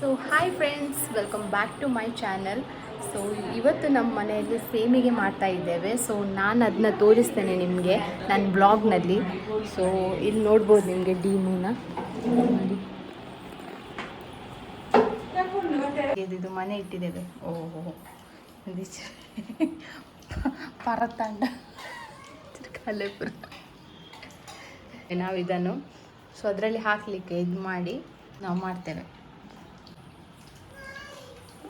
So hi friends welcome back to my channel so ಇವತ್ತು ನಮ್ಮ ಮನೆಯಲ್ಲಿ ಸೇಮಿಗೆ ಮಾಡ್ತಾ ಇದ್ದೇವೆ. ಸೊ ನಾನು ಅದನ್ನ ತೋರಿಸ್ತೇನೆ ನಿಮಗೆ ನನ್ನ ಬ್ಲಾಗ್ನಲ್ಲಿ ಸೊ ಇಲ್ಲಿ ನೋಡ್ಬೋದು ನಿಮಗೆ ಡೀಮೂನ ಮೂನ ಇದು ಮನೆ ಇಟ್ಟಿದ್ದೇವೆ. ಓಹೋ ಪರತಂಡ. ಕಲೆಪುರ ನಾವು ಇದನ್ನು ಸೊ ಅದರಲ್ಲಿ ಹಾಕಲಿಕ್ಕೆ ಇದು ಮಾಡಿ ನಾವು ಮಾಡ್ತೇವೆ.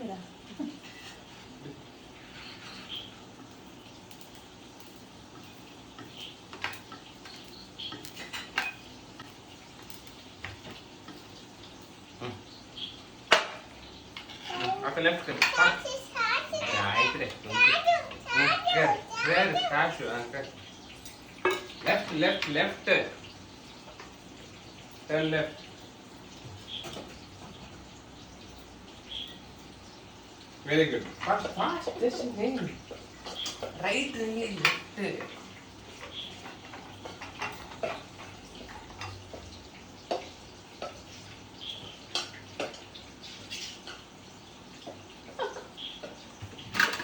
cámara. Left, left, left. Turn left. Very good. What? What? This is wing. Right wing is left.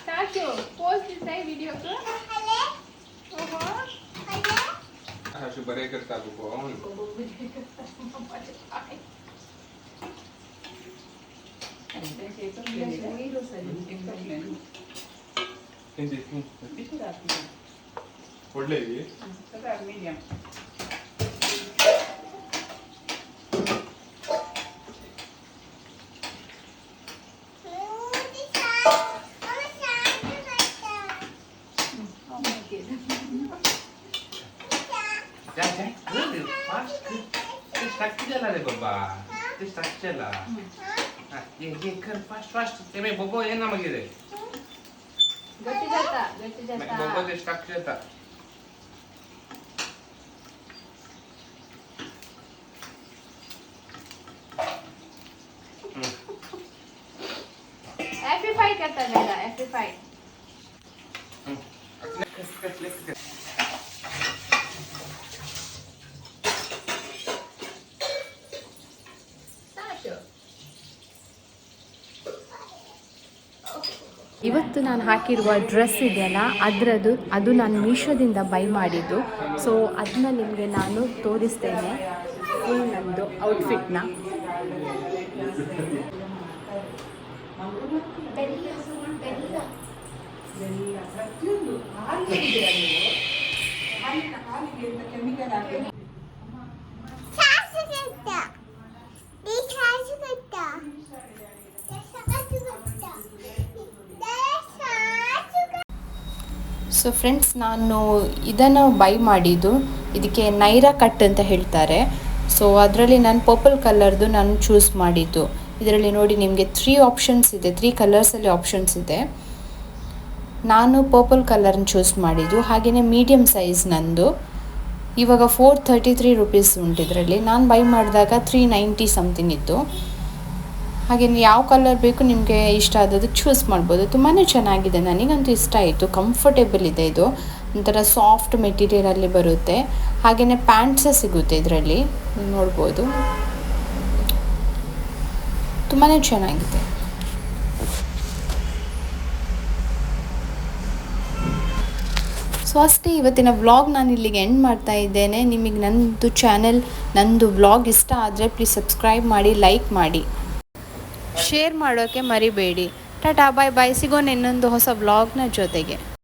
Tato, post this video ka? Hello. Oho. Hello. Acho que eu vou fazer. Eu vou fazer. ಒಳ್ಳೆಯ medium Dad, good, fast, good. Just touch it, Baba. Just touch it. ये ये कर fast fast तेरे बोबो ये ना मगे रे गति जाता गति जाता। मैं बोबो दे स्टक जाता एप्पी फाइट करता जाएगा एप्पी फाइट लेट्स लेट्स लेट्स ಇವತ್ತು ನಾನು ಹಾಕಿರುವ ಡ್ರೆಸ್ ಇದೆಯಲ್ಲ, ಅದರದ್ದು, ಅದು ನಾನು ಮೀಶೋದಿಂದ ಬೈ ಮಾಡಿದ್ದು. ಸೊ ಅದನ್ನ ನಿಮಗೆ ನಾನು ತೋರಿಸ್ತೇನೆ. ಫುಲ್ ನಮ್ಮದು ಔಟ್ಫಿಟ್ನ ಸೊ ಫ್ರೆಂಡ್ಸ್ ನಾನು ಇದನ್ನು ಬೈ ಮಾಡಿದ್ದು, ಇದಕ್ಕೆ ನೈರಾ ಕಟ್ ಅಂತ ಹೇಳ್ತಾರೆ. ಸೊ ಅದರಲ್ಲಿ ನಾನು ಪರ್ಪಲ್ ಕಲರ್ದು ನಾನು ಚೂಸ್ ಮಾಡಿದ್ದು. ಇದರಲ್ಲಿ ನೋಡಿ ನಿಮಗೆ ತ್ರೀ ಆಪ್ಷನ್ಸ್ ಇದೆ ತ್ರೀ ಕಲರ್ಸಲ್ಲಿ ಆಪ್ಷನ್ಸ್ ಇದೆ. ನಾನು ಪರ್ಪಲ್ ಕಲರ್ನ ಚೂಸ್ ಮಾಡಿದ್ದು ಹಾಗೆಯೇ ಮೀಡಿಯಮ್ ಸೈಜ್ ನಂದು. ಇವಾಗ ಫೋರ್ ಥರ್ಟಿ ತ್ರೀ ರುಪೀಸ್ ಉಂಟು ಇದರಲ್ಲಿ. ನಾನು ಬೈ ಮಾಡಿದಾಗ ತ್ರೀ ನೈಂಟಿ ಸಮಥಿಂಗ್ ಇತ್ತು. ಹಾಗೆ ಯಾವ ಕಲರ್ ಬೇಕು ನಿಮಗೆ ಇಷ್ಟ ಆದದ್ದು ಚೂಸ್ ಮಾಡ್ಬೋದು. ತುಂಬಾ ಚೆನ್ನಾಗಿದೆ. ನನಗಂತೂ ಇಷ್ಟ ಆಯಿತು. ಕಂಫರ್ಟೇಬಲ್ ಇದೆ ಇದು. ಒಂಥರ ಸಾಫ್ಟ್ ಮೆಟೀರಿಯಲಲ್ಲಿ ಬರುತ್ತೆ. ಹಾಗೆಯೇ ಪ್ಯಾಂಟ್ಸ ಸಿಗುತ್ತೆ ಇದರಲ್ಲಿ. ನೋಡ್ಬೋದು. ತುಂಬಾ ಚೆನ್ನಾಗಿದೆ. ಸೊ ಅಷ್ಟೇ ಇವತ್ತಿನ ವ್ಲಾಗ್ ನಾನು ಇಲ್ಲಿಗೆ ಎಂಡ್ ಮಾಡ್ತಾ ಇದ್ದೇನೆ. ನಿಮಗೆ ನನ್ನದು ಚಾನೆಲ್ ನಂದು ವ್ಲಾಗ್ ಇಷ್ಟ ಆದರೆ ಪ್ಲೀಸ್ ಸಬ್ಸ್ಕ್ರೈಬ್ ಮಾಡಿ ಲೈಕ್ ಮಾಡಿ. ಶೇರ್ ಮಾಡೋಕ್ಕೆ ಮರಿಬೇಡಿ. ಟಾಟಾ ಬಾಯ್ ಬಾಯ್ ಸಿಗೋಣ ಇನ್ನೊಂದು ಹೊಸ ವ್ಲಾಗ್ನ ಜೊತೆಗೆ.